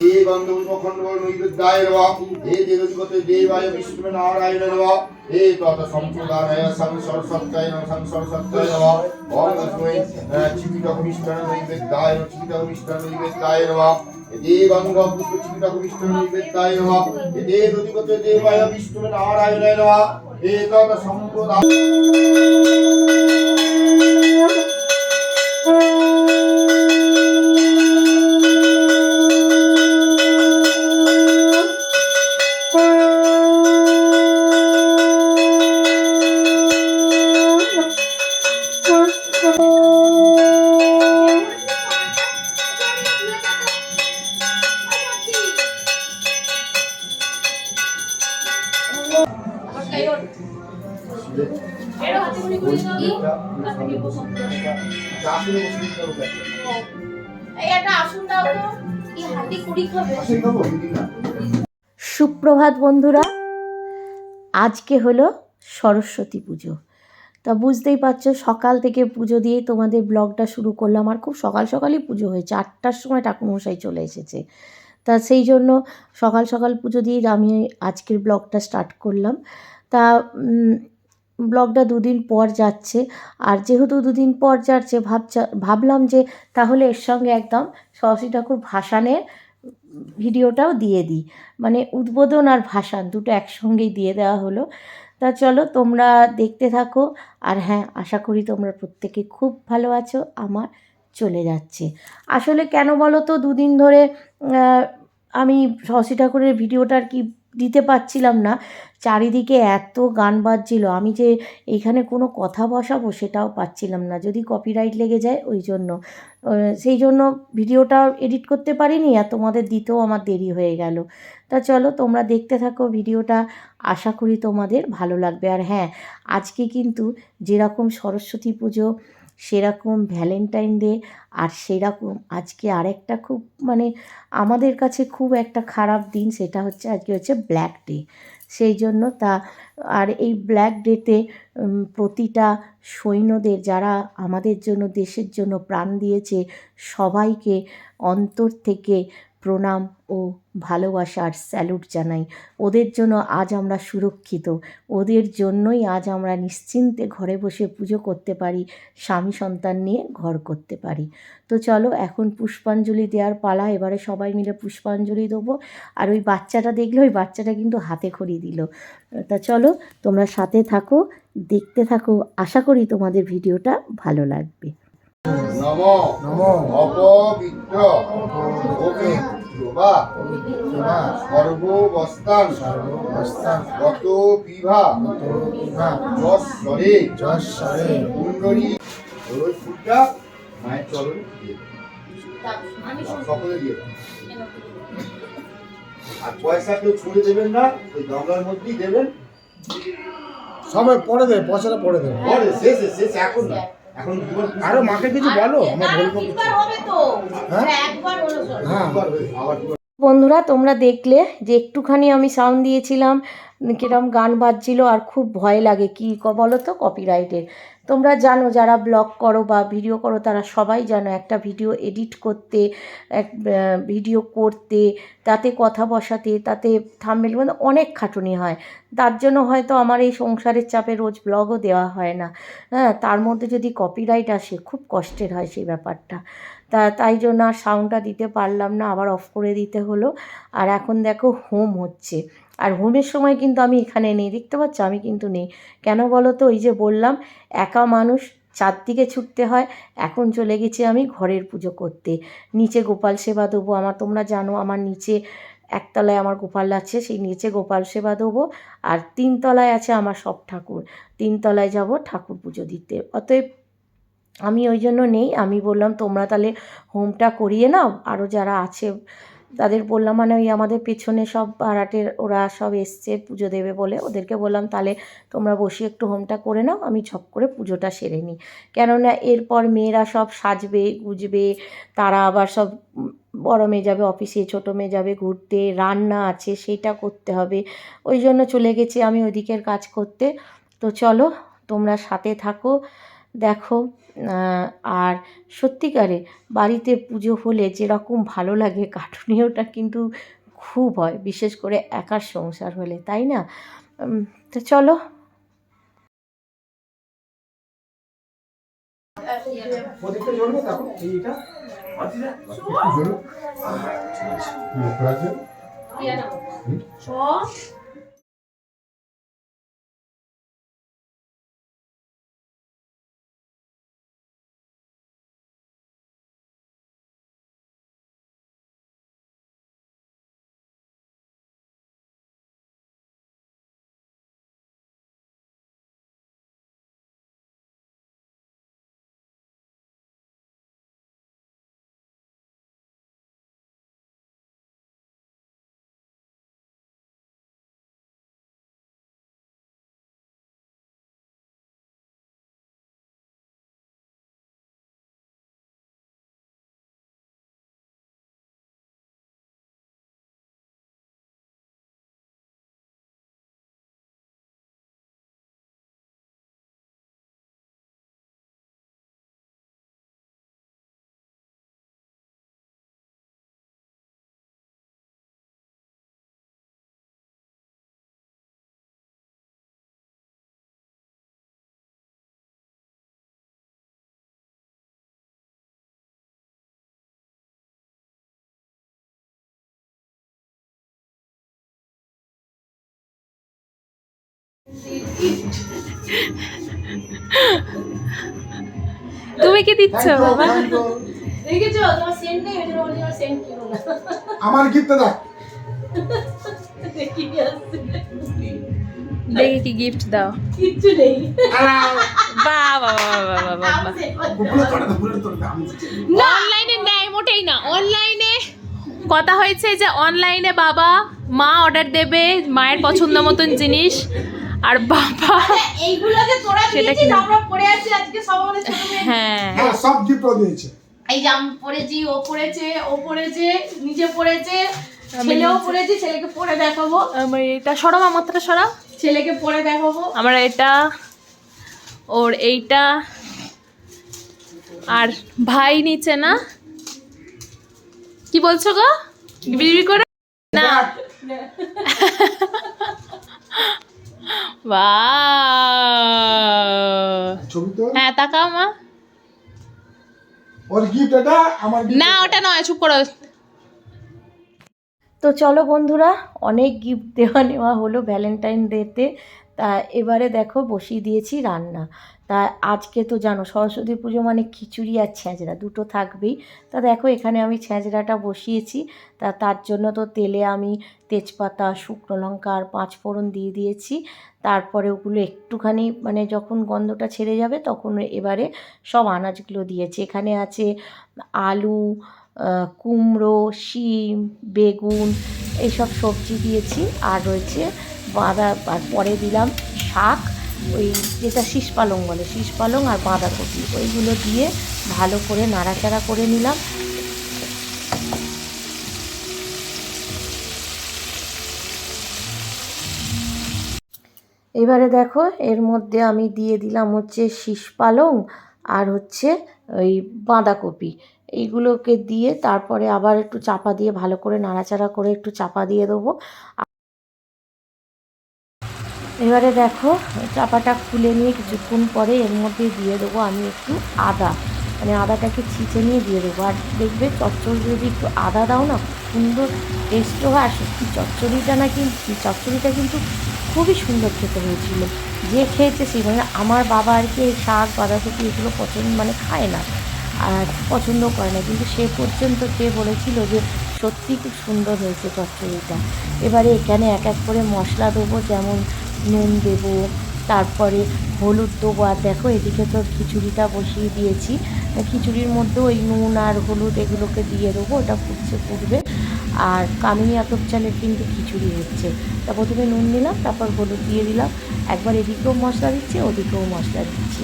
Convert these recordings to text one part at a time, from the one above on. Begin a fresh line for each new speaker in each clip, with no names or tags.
हे बन्धुमुखण्ड नैवेद्याय नमः हे देवदिगते देवाय विष्णुनारायण नमः हे तत सम्प्रदाय सं सरस्वत्याय नमः सं सरस्वत्याय नमः ॐ तस्मै चिकिटकमिष्टान नैवेद्याय चिकिटकमिष्टान नैवेद्याय नमः देवङ्ग पुष्पचिकिटकमिष्टान नैवेद्याय नमः हे देवदिगते देवाय विष्णुनारायण नमः हे तत सम्प्रदाय
সুপ্রভাত বন্ধুরা, আজকে হলো সরস্বতী পুজো। তা বুঝতেই পারছ, সকাল থেকে পুজো দিয়ে তোমাদের ব্লগটা শুরু করলাম। আর খুব সকাল সকালই পুজো হয়েছে, আটটার সময় ঠাকুরমশাই চলে এসেছে। তা সেই জন্য সকাল সকাল পুজো দিয়ে আমি আজকের ব্লগটা স্টার্ট করলাম। তা ব্লগটা দুদিন পর যাচ্ছে। আর যেহেতু দুদিন পর যাচ্ছে ভাবছা ভাবলাম যে তাহলে এর সঙ্গে একদম সরস্বতী ঠাকুর ভাসানের ভিডিওটাও দিয়ে দিই। মানে উদ্বোধন আর ভাষা দুটো একসঙ্গেই দিয়ে দেওয়া হলো। তা চলো তোমরা দেখতে থাকো। আর হ্যাঁ আশা করি তোমরা প্রত্যেকে খুব ভালো আছো। আমার চলে যাচ্ছে। আসলে কেন বলো তো, দুদিন ধরে আমি শশী ঠাকুরের ভিডিওটার কি দিতে পারছিলাম না। চারিদিকে এত গান বাজছিল। আমি যে এইখানে কোনো কথা বসাবো সেটাও পাচ্ছিলাম না। যদি কপিরাইট লেগে যায়, ওই জন্য। সেই জন্য ভিডিওটা এডিট করতে পারিনি আর তোমাদের দিতেও আমার দেরি হয়ে গেল। তা চলো, তোমরা দেখতে থাকো ভিডিওটা। আশা করি তোমাদের ভালো লাগবে। আর হ্যাঁ আজকে কিন্তু যেরকম সরস্বতী পুজো সেরকম ভ্যালেন্টাইন ডে আর সেরকম আজকে আরেকটা খুব মানে আমাদের কাছে খুব একটা খারাপ দিন সেটা হচ্ছে আজকে হচ্ছে ব্ল্যাক ডে। সেই জন্য তা আর এই ব্ল্যাক ডেতে প্রতিটা সৈন্যদের যারা আমাদের জন্য দেশের জন্য প্রাণ দিয়েছে সবাইকে অন্তর থেকে প্রণাম ও ভালোবাসার স্যালুট জানাই। ওদের জন্য আজ আমরা সুরক্ষিত। ওদের জন্যই আজ আমরা নিশ্চিন্তে ঘরে বসে পুজো করতে পারি, স্বামী সন্তান নিয়ে ঘর করতে পারি। তো চলো, এখন পুষ্পাঞ্জলি দেওয়ার পালা। এবারে সবাই মিলে পুষ্পাঞ্জলি দেবো। আর ওই বাচ্চাটা দেখলে, ওই বাচ্চাটা কিন্তু হাতে খড়ি দিল। তা চলো, তোমরা সাথে থাকো, দেখতে থাকো। আশা করি তোমাদের ভিডিওটা ভালো লাগবে।
নম।
নম।
অপবিত্র। পবিত্র বা সর্ববস্থান গত বিভা
বিভা
যশ্বরে
যশ্বরে
কুণ্ডলী ওই ফুলটা মায়ের চরণে দিয়ে সকলে দিয়ে আর পয়সা কেউ ছুঁড়ে দেবেন না ওই গঙ্গার মধ্যেই দেবেন।
সবাই পরে দেবে পয়সাটা পরে দেবে।
পরে শেষে শেষ এখন না। এখন
আরও মাকে কিছু বলো? আমার বলব হ্যাঁ? হ্যাঁ
জীবন
বন্ধুরা তোমরা দেখলে যে একটুখানি আমি সাউন্ড দিয়েছিলাম। কিরম গান বাজছিল আর খুব ভয় লাগে কি বলো তো কপিরাইটের তোমরা জানো, যারা ব্লগ করো বা ভিডিও করো, তারা সবাই জানো একটা ভিডিও এডিট করতে, এক ভিডিও করতে, তাতে কথা বসাতে, তাতে থাম্বেল মানে অনেক খাটুনি হয়। তার জন্য হয়তো আমার এই সংসারের চাপে রোজ ব্লগও দেওয়া হয় না। হ্যাঁ তার মধ্যে যদি কপিরাইট আসে, খুব কষ্টের হয় সেই ব্যাপারটা। তা, তাই জন্য আর সাউন্ডটা দিতে পারলাম না, আবার অফ করে দিতে হলো। আর এখন দেখো হোম হচ্ছে। আর হোমের সময় কিন্তু আমি এখানে নেই, দেখতে পাচ্ছ? আমি কিন্তু নেই। কেন বলো তো? ওই যে বললাম, একা মানুষ, চারদিকে ছুটতে হয়, এখন চলে গেছি আমি ঘরের পুজো করতে। নিচে গোপাল সেবা দেবো, আমার তোমরা জানো আমার নিচে একতলায় আমার গোপাল আছে, সেই নিচে গোপাল সেবা দেবো, আর তিনতলায় আছে আমার সব ঠাকুর। তিনতলায় যাব ঠাকুর পুজো দিতে। অতএব আমি ওই জন্য নেই, আমি বললাম তোমরা তাহলে হোমটা করিয়ে নাও। আরও যারা আছে তাদের বললাম মানে ওই আমাদের পেছনে সব ভাড়াটের ওরা সব এসছে পুজো দেবে বলে। ওদেরকে বললাম, তাহলে তোমরা বসে একটু হোমটা করে নাও, আমি ঝপ করে পুজোটা সেরে নিই। কেননা এরপর মেয়েরা সব সাজবে, গুজবে, তারা আবার সব বড় মেয়ে যাবে অফিসে, ছোটো মেয়ে যাবে ঘুরতে, রান্না আছে, সেটা করতে হবে। ওই জন্য চলে গেছি আমি ওইদিকের কাজ করতে। তো চলো, তোমরা সাথে থাকো। দেখো আর সত্যিকারে বাড়িতে পুজো হলে যেরকম ভালো লাগে কাটুনিওটা কিন্তু খুব হয় বিশেষ করে একার সংসার হলে তাই না? তো চলো।
এইটা
তুমি কি দিচ্ছ বাবা?
দেখেছ? তোমার সেন্ট নেই ওই জন্য বলি আমার সেন্ট কিনো না
আমার গিফটটা দেখ
দেখি
কি গিফট দাও।
কিচ্ছু নেই।
দাও দাও
অনলাইনে নেয় মোটেই না। অনলাইনে কথা হয়েছে যে অনলাইনে বাবা মা অর্ডার দেবে মায়ের পছন্দ মতন জিনিস। আর বাবা
এইগুলো যে তোরা
সেটা
দিয়েছিস আমরা পরে আছি আজকে সব আমাদের ছোট মেয়ে
হ্যাঁ।
হ্যাঁ সব গিফটও দিয়েছে।
এই যে আমি পড়েছি ও পড়েছে ও পড়েছে নিজে পড়েছে ছেলেও পড়েছে ছেলেকে পড়ে দেখাবো।
আমার এটা সরাও আমারটা সরাও
ছেলেকে পড়ে দেখাবো।
আমার এটা ওর এইটা আর ভাই নিচে না? কি বলছো গো? বিড়ি করে? না। হ্যাঁ তাকাও মা।
ওর গিফট এটা আমার
না ওটা নয় চুপ করো।
তো চলো বন্ধুরা অনেক গিফট দেওয়া নেওয়া হলো ভ্যালেন্টাইন ডেতে তা এবারে দেখো বসিয়ে দিয়েছি রান্না। তা আজকে তো জানো সরস্বতী পুজো মানে খিচুড়ি আর ছেঁচড়া দুটো থাকবেই। তা দেখো এখানে আমি ছ্যাঁচড়াটা বসিয়েছি। তা তার জন্য তো তেলে আমি তেজপাতা, শুকনো লঙ্কা আর পাঁচ ফোড়ন দিয়ে দিয়েছি। তারপরে ওগুলো একটুখানি মানে যখন গন্ধটা ছেড়ে যাবে তখন এবারে সব আনাজগুলো দিয়েছি। এখানে আছে আলু কুমড়ো, শিম, বেগুন এইসব সবজি দিয়েছি। আর রয়েছে বাঁধা পরে দিলাম শাক, ওই যেটা শীষ পালং বলে, শীষ পালং আর বাঁধাকপি। ওইগুলো দিয়ে ভালো করে নাড়াচাড়া করে নিলাম। এবারে দেখো, এর মধ্যে আমি দিয়ে দিলাম হচ্ছে শীষ পালং আর হচ্ছে ওই বাঁধাকপি। এইগুলোকে দিয়ে তারপরে আবার একটু চাপা দিয়ে ভালো করে নাড়াচাড়া করে একটু চাপা দিয়ে দেবো। এবারে দেখো, চাপাটা খুলে নিয়ে কিছুক্ষণ পরে এর মধ্যে দিয়ে দেবো আমি একটু আদা। মানে আদাটাকে ছিঁচে নিয়ে দিয়ে দেবো। আর দেখবে চচ্চড়ি যদি একটু আদা দাও না সুন্দর টেস্টও হয়। আর সত্যি চচ্চড়িটা না কিন্তু চচ্চড়িটা কিন্তু খুবই সুন্দর খেতে হয়েছিল। যে খেয়েছে সেই মানে আমার বাবা আর কি এই শাক বাঁধাকপি এগুলো পছন্দ মানে খায় না। আর পছন্দ করে না। কিন্তু সে পর্যন্ত কে বলেছিল যে সত্যি খুব সুন্দর হয়েছে চচ্চড়িটা। এবারে এখানে এক এক করে মশলা দেবো, যেমন নুন দেবো, তারপরে হলুদ দেবো, আর দেখো এদিকে তো খিচুড়িটা বসিয়ে দিয়েছি। খিচুড়ির মধ্যে ওই নুন আর হলুদ এগুলোকে দিয়ে দেবো, ওটা ফুটছে, ফুটবে। আর কামিনী আতপ চালের কিন্তু খিচুড়ি হচ্ছে। তা প্রথমে নুন দিলাম, তারপর হলুদ দিয়ে দিলাম। একবার এদিকেও মশলা দিচ্ছি, ওদিকেও মশলা দিচ্ছি।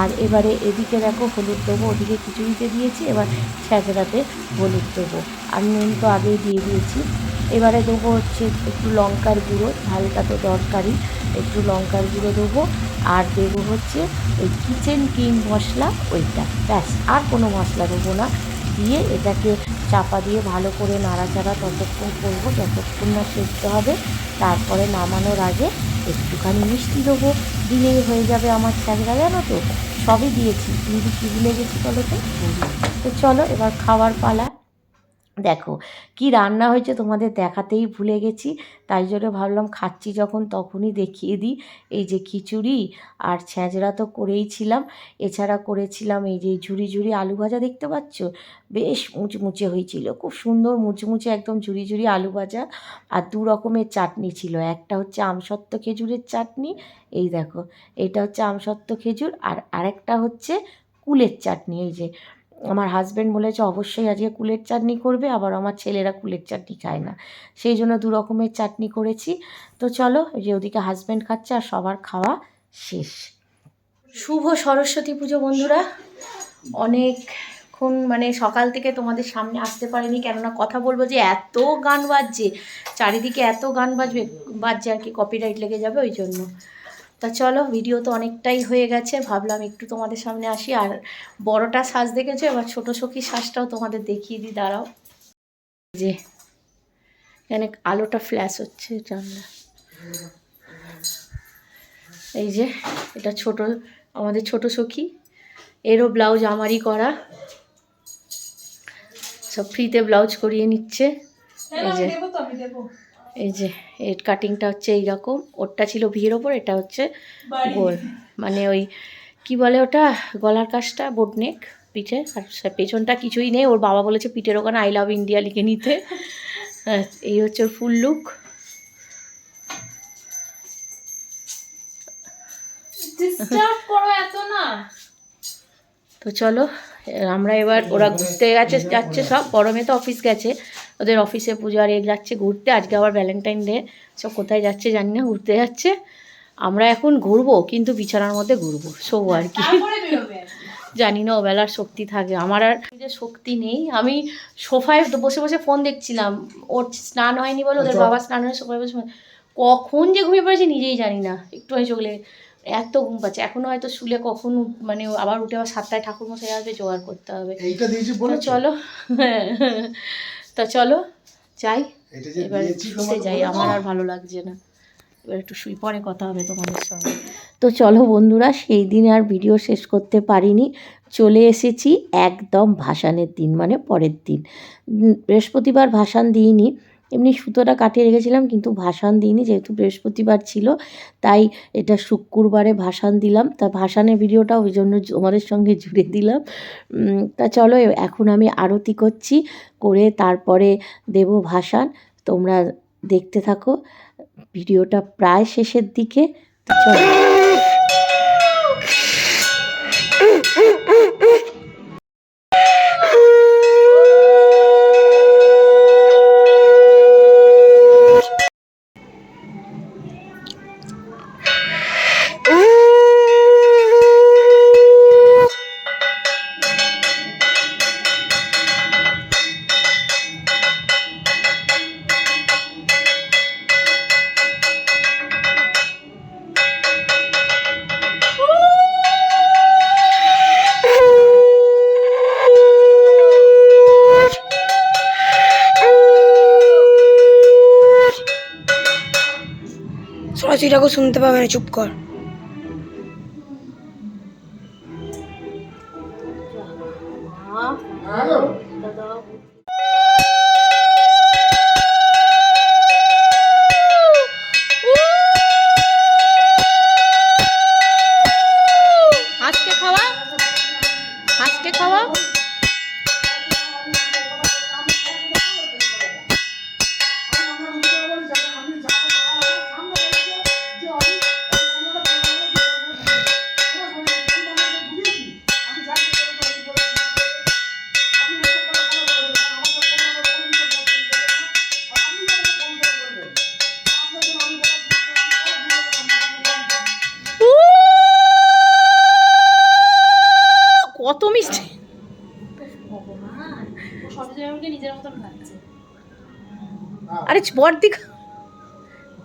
আর এবারে এদিকে দেখো হলুদ দেবো, ওদিকে খিচুড়িতে দিয়েছি, এবার ছ্যাঁচড়াতে হলুদ দেবো। আর নুন তো আগেই দিয়ে দিয়েছি। এবারে দেবো হচ্ছে একটু লঙ্কার গুঁড়ো ঝালটা তো দরকারি একটু লঙ্কার গুঁড়ো দেবো। আর দেবো হচ্ছে ওই কিচেন কিং মশলা, ওইটা। ব্যাস, আর কোনো মশলা দেবো না। দিয়ে এটাকে চাপা দিয়ে ভালো করে নাড়াচাড়া ততক্ষণ করব, যতক্ষণ না সেদ্ধ হবে। তারপরে নামানোর আগে একটুখানি মিষ্টি দেবো। দিলেই হয়ে যাবে আমার ছ্যাঁচড়া জানো তো? সবই দিয়েছি। কিন্তু কী ভুলে গেছি বলো তো? তো চলো, এবার খাওয়ার পালা। দেখো, কি রান্না হয়েছে তোমাদের দেখাতেই ভুলে গেছি। তাই জন্য ভাবলাম খাচ্ছি যখন তখনই দেখিয়ে দিই। এই যে খিচুড়ি আর ছেঁচড়া তো করেই ছিলাম। এছাড়া করেছিলাম এই যে ঝুড়ি ঝুড়ি আলু ভাজা, দেখতে পাচ্ছ? বেশ মুচমুচে হয়েছিল। খুব সুন্দর মুচমুচে একদম ঝুড়ি ঝুড়ি আলু ভাজা আর দু রকমের চাটনি ছিল। একটা হচ্ছে আমসত্ত্ব খেজুরের চাটনি, এই দেখো, এটা হচ্ছে আমসত্ত্ব খেজুর আর আরেকটা হচ্ছে কুলের চাটনি। এই যে আমার হাজব্যান্ড বলেছে, অবশ্যই আজকে কুলের চাটনি করবে, আবার আমার ছেলেরা কুলের চাটনি খায় না। সেই জন্য দু রকমের চাটনি করেছি। তো চলো যে ওদিকে হাজব্যান্ড খাচ্ছে আর সবার খাওয়া শেষ। শুভ সরস্বতী পুজো বন্ধুরা। অনেকক্ষণ মানে সকাল থেকে তোমাদের সামনে আসতে পারিনি, কেননা কথা বলব যে এত গান বাজছে, চারিদিকে এত গান বাজবে, বাজছে আর কি কপিরাইট লেগে যাবে ওই জন্য। তা চলো ভিডিও তো অনেকটাই হয়ে গেছে ভাবলাম একটু তোমাদের সামনে আসি। আর বড়টা সাজ দেখেছ? এবার ছোটো সখী সাজটাও তোমাদের দেখিয়ে দিই দাঁড়াও। যে এখানে আলোটা ফ্ল্যাশ হচ্ছে জানলা। এই যে এটা ছোট আমাদের ছোট সখী। এরও ব্লাউজ আমারই করা। সব ফ্রিতে ব্লাউজ করিয়ে নিচ্ছে। এই যে এই যে এর কাটিংটা হচ্ছে এইরকম। ওরটা ছিল ভিড়ের ওপর এটা হচ্ছে গোল। মানে ওই কি বলে ওটা? গলার কাজটা বোটনেক পিঠে। আর পেছনটা কিছুই নেই। ওর বাবা বলেছে পিঠের ওখানে আই লাভ ইন্ডিয়া লিখে নিতে। হ্যাঁ, এই হচ্ছে ওর ফুল লুক তো চলো আমরা এবার ওরা ঘুরতে গেছে যাচ্ছে সব। গরমে তো অফিস গেছে। ওদের অফিসে পুজো আর এ যাচ্ছে ঘুরতে আজকে আবার ভ্যালেন্টাইন ডে সব কোথায় যাচ্ছে জানি না ঘুরতে যাচ্ছে। আমরা এখন ঘুরবো কিন্তু বিছানার মধ্যে ঘুরবো শোবো আর কি। জানি না ও বেলার শক্তি থাকে আমার আর যে শক্তি নেই। আমি সোফায় বসে বসে ফোন দেখছিলাম ওর স্নান হয়নি বলে ওদের বাবা স্নান হয়ে সোফায় বসে কখন যে ঘুমিয়ে পড়েছে নিজেই জানি না একটু হয়ে চলে এত ঘুম পাচ্ছে এখনও হয়তো শুলে কখন মানে আবার উঠে আবার সাতটায় ঠাকুর মশাই আসবে জোগাড় করতে হবে।
এইটা দিয়েছি
তো চলো যাই। এবার শুতে যাই আমার আর ভালো লাগছে না। এবার একটু শুই পরে কথা হবে তোমাদের সঙ্গে। তো চলো বন্ধুরা সেই দিন আর ভিডিও শেষ করতে পারিনি। চলে এসেছি একদম ভাসানের দিন মানে পরের দিন। বৃহস্পতিবার ভাসান দিইনি। এমনি সুতোটা কাটিয়ে রেখেছিলাম, কিন্তু ভাসান দিইনি, যেহেতু বৃহস্পতিবার ছিল, তাই এটা শুক্রবারে ভাসান দিলাম। তা ভাসানের ভিডিওটাও ওই জন্য তোমাদের সঙ্গে জুড়ে দিলাম। তা চলো এখন আমি আরতি করছি, করে তারপরে দেব ভাসান। তোমরা দেখতে থাকো, ভিডিওটা প্রায় শেষের দিকে। চলো।
সরস্বতী ঠাকুর শুনতে পাবে না চুপ কর।
আরে বর্দি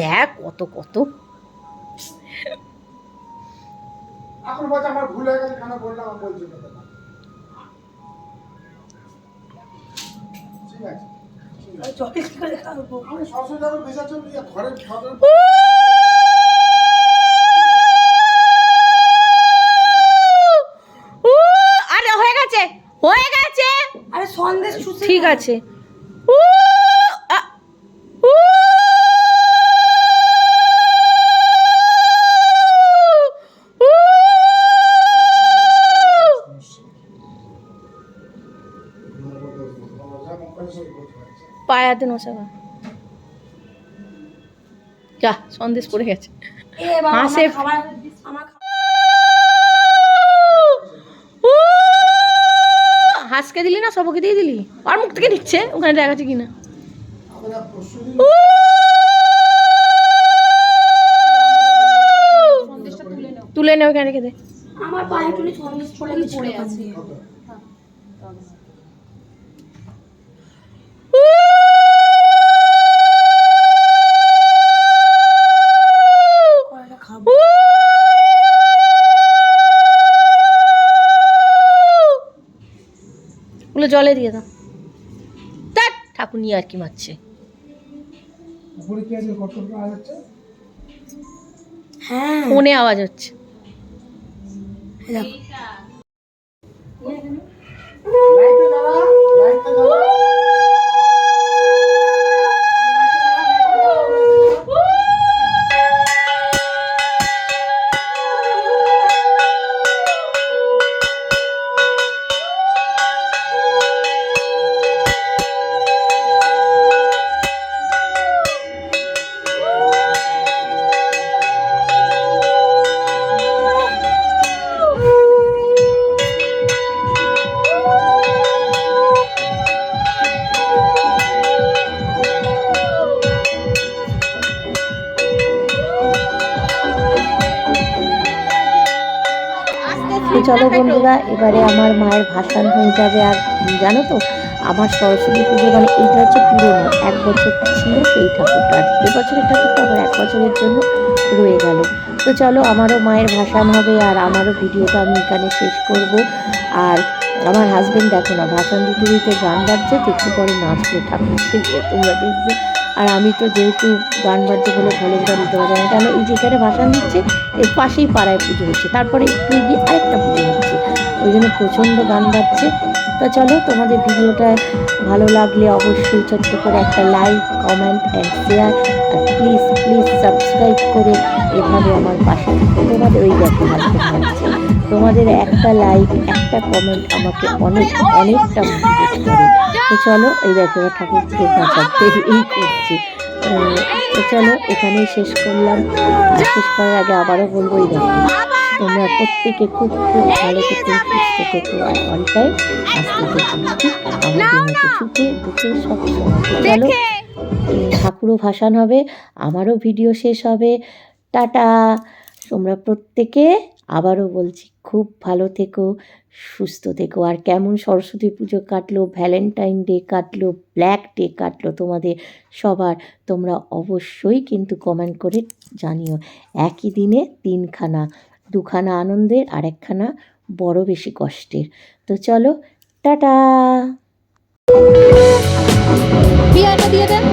দেখ কত কত।
এখন আমার ভুল হয়ে গেছে কেন বললাম বলছি ঠিক আছে আমি
আরে হয়ে গেছে হয়ে গেছে।
আরে সন্দেশ
ঠিক আছে। পায়াতে নশাবা যা সন্দেশ পড়ে গেছে
খাবার আমার
হাঁসকে দিলি না সবকে দিয়ে দিলি আর মুখ থেকে নিচ্ছে ওখানে দেখাচ্ছে কিনা তুলে নে ওখানে রেখে দে
আমার পায়ে তুলে সন্দেশ চলে গেছে
জলে দিয়ে দাও। তার ঠাকুর নিয়ে আর কি মারছে।
উপরে কি আছে? কত করে আওয়াজ হচ্ছে?
হ্যাঁ।
ফোনে আওয়াজ হচ্ছে।
দেখো
চলো বন্ধুরা, এবারে আমার মায়ের ভাসান হয়ে যাবে। আর জানো তো, আমার সরস্বতী পুজো মানে এইটা হচ্ছে পুরোনো। এক বছর ছিল সেই ঠাকুরটা আর এবছরের ঠাকুরটা আবার এক বছরের জন্য রয়ে গেল। তো চলো, আমারও মায়ের ভাসান হবে, আর আমারও ভিডিওটা আমি এখানে শেষ করব। আর আমার হাজবেন্ড দেখো না, ভাসান দিতে দিতে গান তো একটু পরে নাচবে ঠাকুর তোমরা দেখবে। আর আমি তো যেহেতু গান বাজছে বলে ভলেন্টার দিতে পারি না কেন এই যেখানে ভাসান দিচ্ছে, এর পাশেই পাড়ায় পুজো হচ্ছে তারপরে একটু গিয়ে আরেকটা পুজো হচ্ছে ওই জন্য প্রচণ্ড গান বাজছে। তো চলো তোমাদের ভিডিওটা ভালো লাগলে অবশ্যই ছোট্ট করে একটা লাইক কমেন্ট অ্যান্ড শেয়ার আর প্লিজ প্লিজ সাবস্ক্রাইব করে এভাবে আমার পাশে তোমাদের ওই দেখো হাসতে তোমাদের একটা লাইক একটা কমেন্ট আমাকে অনেক, অনেকটা মোটিভেট তো চলো এই দেখো এবার ঠাকুরকে বাঁচাতে এই করছি। তো চলো এখানেই শেষ করলাম। শেষ করার আগে আবারও বলব এই দেখো তোমরা প্রত্যেকে খুব খুব ভালো থেকো সুস্থ থেকো আর আসতে থেকো। আমাদের মতো সুখে দুঃখে সব চলো ঠাকুরও ভাসান হবে আমারও ভিডিও শেষ হবে। টাটা। তোমরা প্রত্যেকে আবারও বলছি, খুব ভালো থেকো, সুস্থ থেকো। আর কেমন সরস্বতী পুজো কাটলো, ভ্যালেন্টাইন ডে কাটলো, ব্ল্যাক ডে কাটলো তোমাদের সবার, তোমরা অবশ্যই কিন্তু কমেন্ট করে জানিও। একই দিনে তিনখানা, দুখানা আনন্দের আর একখানা বড় বেশি কষ্টের। তো চলো, টাটা!
দিয়ে দেন